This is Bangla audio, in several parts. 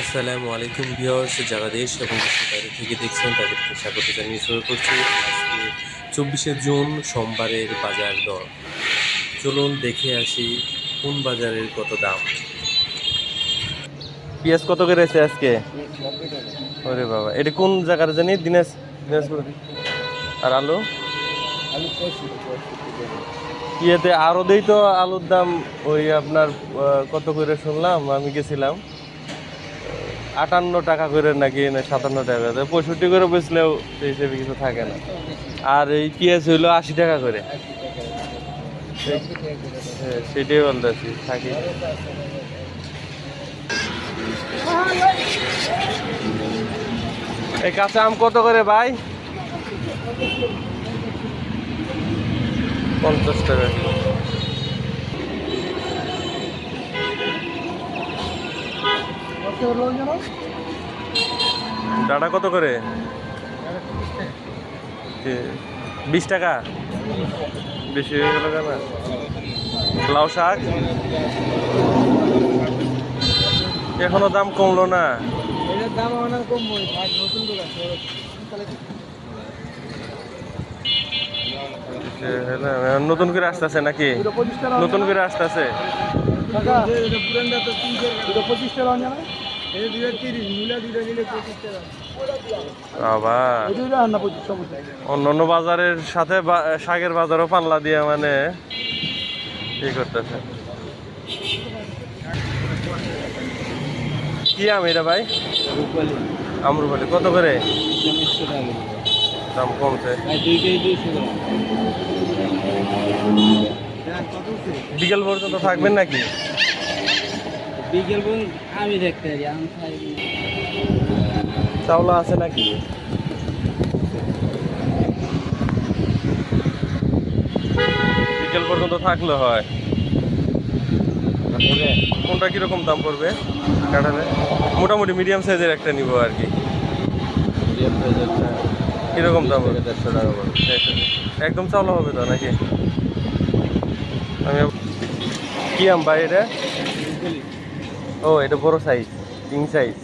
আসসালামু আলাইকুম ভিউয়ার্স, যারা দেশ এবং বাইরে থেকে দেখছেন, তাদেরকে স্বাগত জানিয়ে শুরু করছি আজকে চব্বিশে জুন, সোমবারের বাজার দর। চলুন দেখে আসি কোন বাজারের কত দাম। পেঁয়াজ কত করে আছে আজকে? ওরে বাবা, এটা কোন জায়গার জানি? দিনাজ দিনাজপুর। আর আলু? ইয়েতে আরও দেই তো, আলুর দাম ওই আপনার কত করে শুনলাম? আমি গেছিলাম। আটান্ন টাকা করে নাকি সাতান্ন টাকা করে। পঁয়ষট্টি করে বেচলেও হিসেবে কিছু থাকে না। আর এই পেঁয়াজ হইল আশি টাকা করে। হ্যাঁ, সেটাই বলতেছি থাকি। এই কাঁচা আম কত করে ভাই? পঞ্চাশ টাকা। ডাটা কত করে? বিশ টাকা? বেশি হয়ে গেল কেন? লাউ শাক? এখনও দাম কমলো না। দাম নতুন এখন নতুন করে আসতেছে নাকি? নতুন করে আসতেছে। অন্যান্য বাজারের সাথে বা- শাকের বাজারও পাল্লা দিয়ে মানে ই করতেছে। কি আম এটা ভাই? রূপালি আমরুপালি। কত করে? দাম কমছে। টাকা। বিকেল পর্যন্ত থাকবেন নাকি? বিকেল পর্যন্ত আমি দেখতে পারি আমি খাই চাওলা আছে নাকি? বিকেল পর্যন্ত থাকলে হয়। কোনটা কীরকম দাম পড়বে কাঁঠালে মোটামুটি মিডিয়াম সাইজের একটা নিব আর কি। কীরকম দাম হবে? দেড়শো টাকা পড়বে। একদম চাওলা হবে তো নাকি? আমি কি আম ভাই এটা? ও এটা বড় সাইজ কিং সাইজ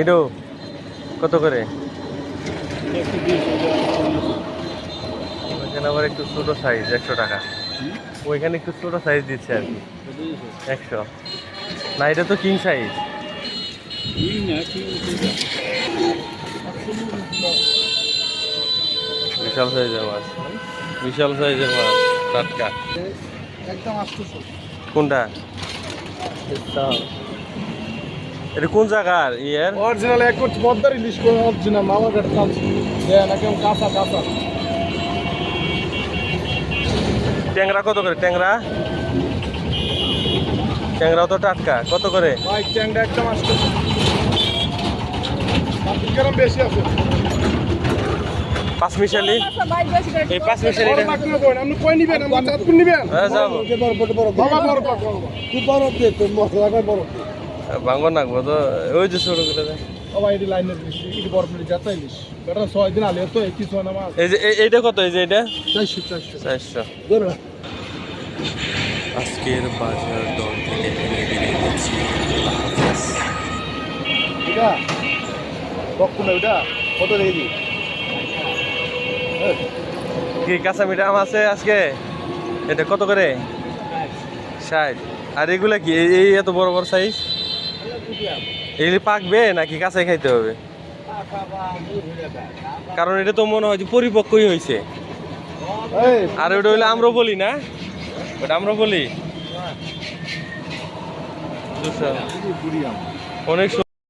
এটাও কত করে? ওইখানে আবার একটু ছোট সাইজ একশো টাকা। ওইখানে একটু ছোট সাইজ দিচ্ছে আর কি। একশো। না এটা তো কিং সাইজ বিশাল সাইজের মাছ। বিশাল সাইজের মাছ টাটকা। একদম কোনটা? এটা কোন জায়গার ইয়ের? অরিজিনাল এক কোটি পদ্মার ইলিশ অরিজিনাল মামা দেয় না কেমন কাঁচা কাঁচা। ট্যাংরা কত করে? ট্যাংরা? ট্যাংরাও তো টাটকা। কত করে? ভাই ট্যাংটা একদম কেরম বেশি আছে? পাঁচ মিশালি এই পাঁচ মিশালি হ্যাঁ যাব। বড় বড় বড়। ভাঙ্গ নাকবো তো। ওই যে ছোট করে দেয়। এইটা কত? এই যে এটা চারশো আজকের বাজার দর থেকে কত দেখি কি কাঁচা মিঠা আম আছে আজকে? এটা কত করে? ষাট। আর এগুলা কি? এই- এই এত বড় বড় সাইজ এগুলি পাকবে নাকি কাঁচাই খাইতে হবে? কারণ এটা তো মনে হয় যে পরিপক্কই হয়েছে আর ওটা হইলে আমরা বলি না? ওটা আমরা বলি অনেক